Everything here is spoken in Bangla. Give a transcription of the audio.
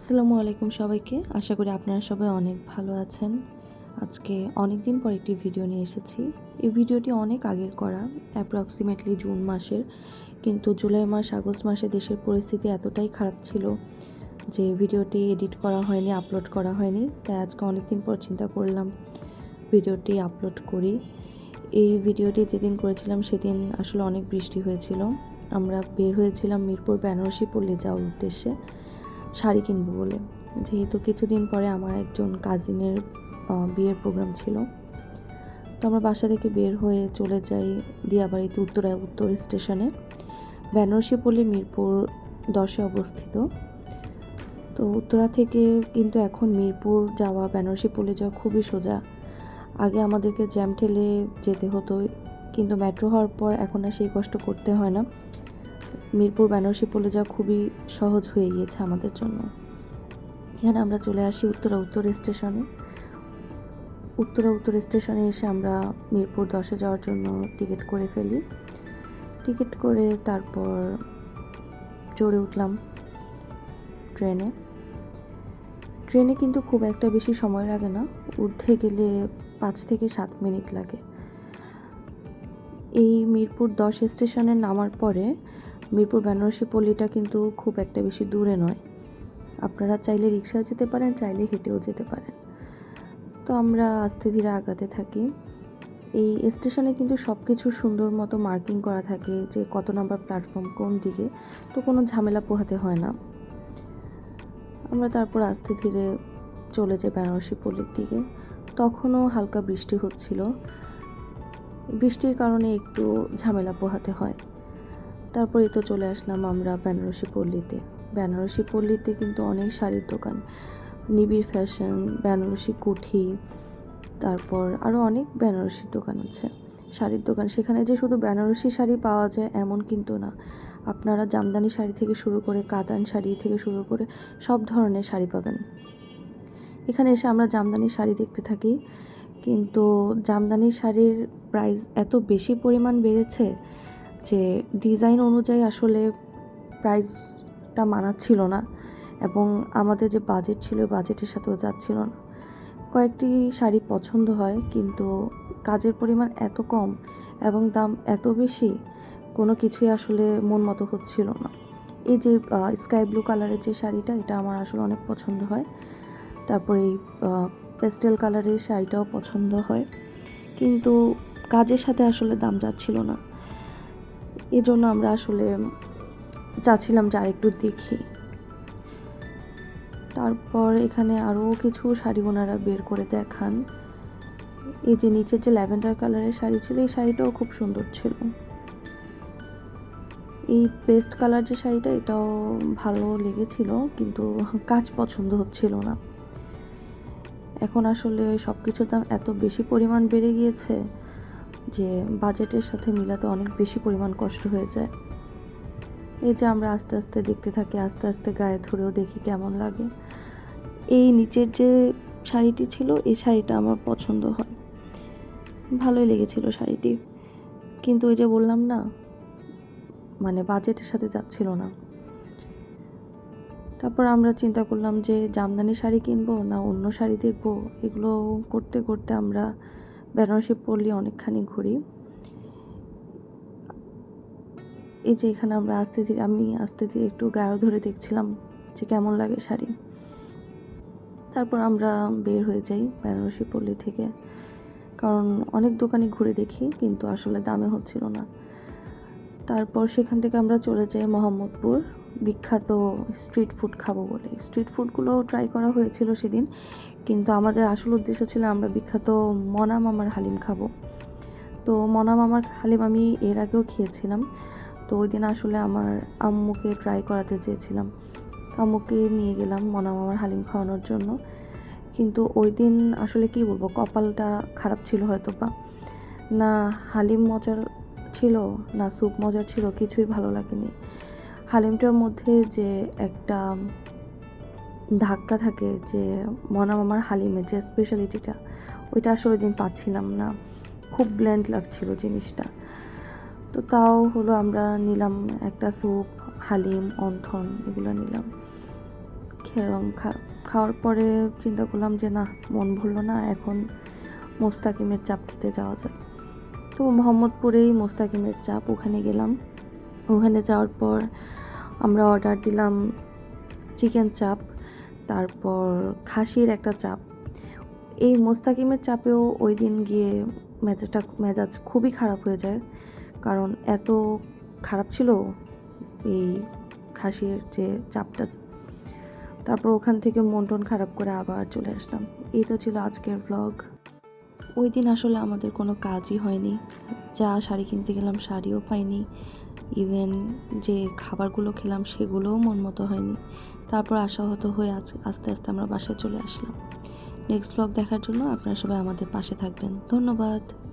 আসসালামু আলাইকুম সবাইকে। আশা করি আপনারা সবাই অনেক ভালো আছেন। আজকে অনেক দিন পর একটি ভিডিও নিয়ে এসেছি। এই ভিডিওটি অনেক আগের করা অ্যাপ্রক্সিমেটলি জুন মাসের। কিন্তু জুলাই মাস, আগস্ট মাসে দেশের পরিস্থিতি এতটাই খারাপ ছিল যে ভিডিওটি এডিট করা হয়নি আপলোড করা হয়নি। তাই আজকে অনেক দিন পর চিন্তা করলাম, ভিডিওটি আপলোড করি। এই ভিডিওটি যেদিন করেছিলাম, সেদিন আসলে অনেক বৃষ্টি হয়েছিল। আমরা বের হয়েছিলাম মিরপুর বেনারসি পল্লী যাওয়ার উদ্দেশ্যে। শাড়ি কিনবো বলে। যেহেতু কিছুদিন পরে আমার একজন কাজিনের বিয়ের প্রোগ্রাম ছিল। তো আমরা বাসা থেকে বের হয়ে চলে যাই দিয়াবাড়িতে উত্তরা, উত্তর স্টেশনে বেনারসি পল্লী, মিরপুর দশে অবস্থিত। তো উত্তরা থেকে কিন্তু এখন মিরপুর যাওয়া, বেনারসি পল্লী যাওয়া খুবই সোজা। আগে আমাদেরকে জ্যাম ঠেলে যেতে হতো, কিন্তু মেট্রো হওয়ার পর এখন আর সেই কষ্ট করতে হয় না। মিরপুর, বেনারসি পল্লী যাওয়া খুবই সহজ হয়ে গিয়েছে আমাদের জন্য। এখানে আমরা চলে আসি উত্তরা উত্তর স্টেশনে। উত্তরা উত্তর স্টেশনে এসে আমরা মিরপুর দশে যাওয়ার জন্য টিকিট করে ফেলি। টিকিট করে তারপর চড়ে উঠলাম ট্রেনে। ট্রেনে কিন্তু খুব একটা বেশি সময় লাগে না ঊর্ধ্বে গেলে পাঁচ থেকে সাত মিনিট লাগে। এই মিরপুর দশ স্টেশনে নামার পরে মিরপুর, বেনারসি পল্লীটা কিন্তু খুব একটা বেশি দূরে নয়। আপনারা চাইলে রিক্সায় যেতে পারেন, চাইলে হেঁটেও যেতে পারেন। তো আমরা আস্তে ধীরে আগাতে থাকি। এই স্টেশনে কিন্তু সব কিছু সুন্দর মতো মার্কিং করা থাকে যে কত নাম্বার প্ল্যাটফর্ম কোন দিকে, তো কোনো ঝামেলা পোহাতে হয় না। আমরা তারপর আস্তে ধীরে চলে যাই বেনারসি পল্লীর দিকে। তখনও হালকা বৃষ্টি হচ্ছিল। বৃষ্টির কারণে একটু ঝামেলা পোহাতে হয়। তারপরে তো চলে আসলাম আমরা বেনারসি পল্লীতে। বেনারসি পল্লীতে কিন্তু অনেক শাড়ির দোকান। নিবিড় ফ্যাশন, বেনারসি কুঠি, তারপর আরও অনেক বেনারসির দোকান আছে। শাড়ির দোকান, সেখানে যে শুধু বেনারসি শাড়ি পাওয়া যায় এমন কিন্তু না। আপনারা জামদানি শাড়ি থেকে শুরু করে, কাতান শাড়ি থেকে শুরু করে সব ধরনের শাড়ি পাবেন। এখানে এসে আমরা জামদানি শাড়ি দেখতে থাকি, কিন্তু জামদানি শাড়ির প্রাইস এত বেশি পরিমাণ বেড়েছে যে ডিজাইন অনুযায়ী আসলে প্রাইসটা মানাচ্ছিল না এবং আমাদের যে বাজেট ছিল বাজেটের সাথেও যাচ্ছিল না। কয়েকটি শাড়ি পছন্দ হয়, কিন্তু কাজের পরিমাণ এত কম এবং দাম এত বেশি, কোনো কিছুই আসলে মন মতো হচ্ছিল না। এই যে স্কাই ব্লু কালারের যে শাড়িটা, এটা আমার আসলে অনেক পছন্দ হয়। তারপরে এই পেস্টেল কালারের শাড়িটাও পছন্দ হয়। কিন্তু কাজের সাথে আসলে দাম যাচ্ছিল না। এই জন্য আমরা আসলে চাচ্ছিলাম যে আরেকটু দেখি। তারপর এখানে আরও কিছু শাড়ি ওনারা বের করে দেখান। এই যে নিচের যে ল্যাভেন্ডার কালারের শাড়ি ছিল, এই শাড়িটাও খুব সুন্দর ছিল। এই পেস্ট কালার যে শাড়িটা, এটাও ভালো লেগেছিল, কিন্তু কাজ পছন্দ হচ্ছিল না। এখন আসলে সব কিছুর দাম এত বেশি পরিমাণ বেড়ে গিয়েছে যে বাজেটের সাথে মিলাতে অনেক বেশি পরিমাণ কষ্ট হয়ে যায়। এই যে আমরা আস্তে আস্তে দেখতে থাকি, আস্তে আস্তে গায়ে ধরেও দেখি কেমন লাগে। এই নিচের যে শাড়িটি ছিল, এই শাড়িটা আমার পছন্দ হয়। ভালোই লেগেছিল শাড়িটি। কিন্তু ওই যে বললাম না মানে বাজেটের সাথে যাচ্ছিল না। তারপর আমরা চিন্তা করলাম যে, জামদানি শাড়ি কিনবো না অন্য শাড়ি দেখব? এগুলো করতে করতে আমরা বেনারসি পল্লী অনেকখানি ঘুরি। এই যে এখানে আমরা আস্তে ধীরে, আমি আস্তে ধীরে একটু গায়ে ধরে দেখছিলাম যে কেমন লাগে শাড়ি। তারপর আমরা বের হয়ে যাই বেনারসি পল্লী থেকে। কারণ অনেক দোকানে ঘুরে দেখি, কিন্তু আসলে দামে হচ্ছিল না। তারপর সেখান থেকে আমরা চলে যাই মোহাম্মদপুর। বিখ্যাত স্ট্রিট ফুড খাব বলে। স্ট্রিট ফুডগুলো ট্রাই করা হয়েছিল সেদিন, কিন্তু আমাদের আসল উদ্দেশ্য ছিল আমরা বিখ্যাত মনা মামার হালিম খাব। তো মনা মামার হালিম আমি এর আগেও খেয়েছিলাম। তো ওই দিন আসলে আমার আম্মুকে ট্রাই করাতে চেয়েছিলাম। আম্মুকে নিয়ে গেলাম মনা মামার হালিম খাওয়ানোর জন্য। কিন্তু ওই দিন আসলে কি বলব, কপালটা খারাপ ছিল হয়তো বা। না হালিম মজার ছিল, না স্যুপ মজার ছিল, কিছুই ভালো লাগেনি। হালিমটার মধ্যে যে একটা ধাক্কা থাকে যে মনাম আমার হালিমের যে স্পেশালিটিটা ওইটা আসলে দিন পাচ্ছিলাম না। খুব ব্ল্যান্ড লাগছিল জিনিসটা। তো তাও হলো আমরা নিলাম একটা স্যুপ হালিম, অন্থন, এগুলো নিলাম। খাওয়ার পরে চিন্তা করলাম যে না, মন ভরলো না, এখন মোস্তাকিমের চাপ খেতে যাওয়া যায় তো মোহাম্মদপুরেই মোস্তাকিমের চাপ, ওখানে গেলাম। ওখানে যাওয়ার পর আমরা অর্ডার দিলাম চিকেন চাপ তারপর খাসির একটা চাপ এই মোস্তাকিমের চাপেও ওই দিন গিয়ে মেজাজটা, মেজাজ খুবই খারাপ হয়ে যায়। কারণ এত খারাপ ছিল এই খাসির যে চাপটা তারপর ওখান থেকে মন টন খারাপ করে আবার চলে আসলাম। এই তো ছিল আজকের ব্লগ ওই দিন আসলে আমাদের কোনো কাজই হয়নি। যা শাড়ি কিনতে গেলাম, শাড়িও পাইনি। ইভেন যে খাবারগুলো খেলাম সেগুলোও মন মতো হয়নি। তারপর আশাহত হয়ে আস্তে আস্তে আমরা বাসায় চলে আসলাম। নেক্সট ব্লগ দেখার জন্য আপনারা সবাই আমাদের পাশে থাকবেন। ধন্যবাদ।